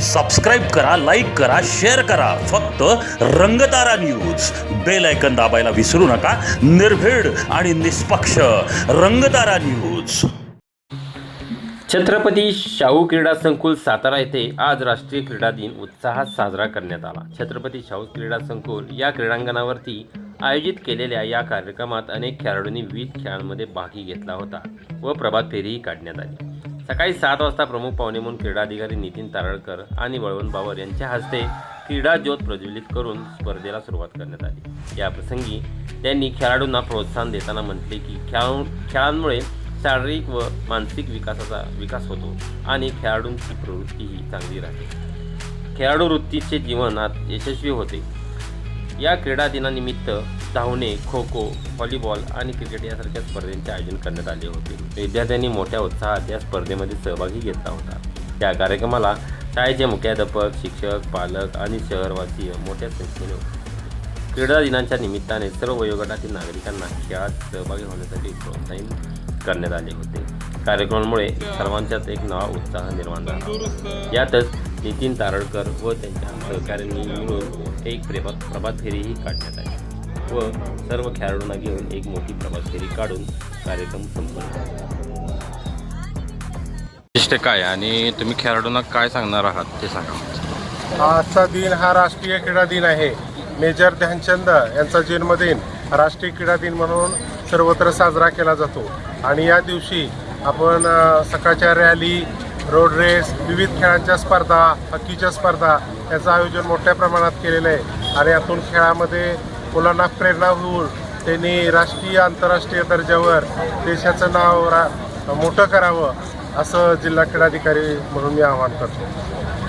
Subscribe करा like करा share करा. फक्त रंगतारा न्यूज बेल ऐकन दाबायला विसरू नका. निर्भीड आणि निष्पक्ष रंगतारा न्यूज छत्रपती शाहू क्रीडा संकुल सातारा येथे आज राष्ट्रीय क्रीडा दिन उत्साहात साजरा करण्यात आला. छत्रपती शाहू क्रीडा संकुल या क्रीडांगणावरती आयोजित केलेल्या या कार्यक्रमात अनेक खेळाडूंनी विविध खेळांमध्ये भागी घेतला होता व प्रभात फेरीही काढण्यात आली. सकाळी सात वाजता प्रमुख पाहुणे म्हणून क्रीडाधिकारी नितीन तारळकर आणि वळवण बाबर यांच्या हस्ते क्रीडा ज्योत प्रज्वलित करून स्पर्धेला सुरुवात करण्यात आली. या प्रसंगी त्यांनी खेळाडूंना प्रोत्साहन देताना म्हटले की खेळाडू खेळांमुळे शारीरिक व मानसिक विकासाचा विकास होतो आणि खेळाडूंची प्रवृत्तीही चांगली राहते. खेळाडू वृत्तीचे जीवनात यशस्वी होते. या क्रीडा दिनानिमित्त धावणे खो खो व्हॉलीबॉल आणि क्रिकेट यासारख्या स्पर्धेंचे आयोजन करण्यात आले होते. विद्यार्थ्यांनी मोठ्या उत्साहात या स्पर्धेमध्ये सहभागी घेतला होता. त्या कार्यक्रमाला शाळेचे मुख्याध्यापक शिक्षक पालक आणि शहरवासीय मोठ्या संख्येने क्रीडा दिनाच्या निमित्ताने सर्व वयोगटातील नागरिकांना खेळात सहभागी होण्यासाठी प्रोत्साहित करण्यात आले होते. कार्यक्रमामुळे सर्वांच्यात एक नवा उत्साह निर्माण झाला. यातच नितीन तारळकर व त्यांच्या सहकाऱ्यांनी मिळून एक प्रभात प्रभात फेरीही काढण्यात आली. व सर्व खेळाडूंना घेऊन एक मोठी प्रभात फेरी काढून कार्यक्रम संपन्न काय आणि तुम्ही खेळाडूंना काय सांगणार आहात ते सांगा. आजचा दिन हा राष्ट्रीय क्रीडा दिन आहे. मेजर ध्यानचंद यांचा जन्मदिन राष्ट्रीय क्रीडा दिन म्हणून सर्वत्र साजरा केला जातो. आणि या दिवशी आपण सकाळच्या रॅली रोड रेस विविध खेळांच्या स्पर्धा हॉकीच्या स्पर्धा याचं आयोजन मोठ्या प्रमाणात केलेलं आहे. आणि यातून खेळामध्ये मुलांना प्रेरणा होऊन त्यांनी राष्ट्रीय आंतरराष्ट्रीय दर्जावर देशाचं नाव रा मोठं करावं असं जिल्हा क्रीडाधिकारी म्हणून मी आवाहन करतो.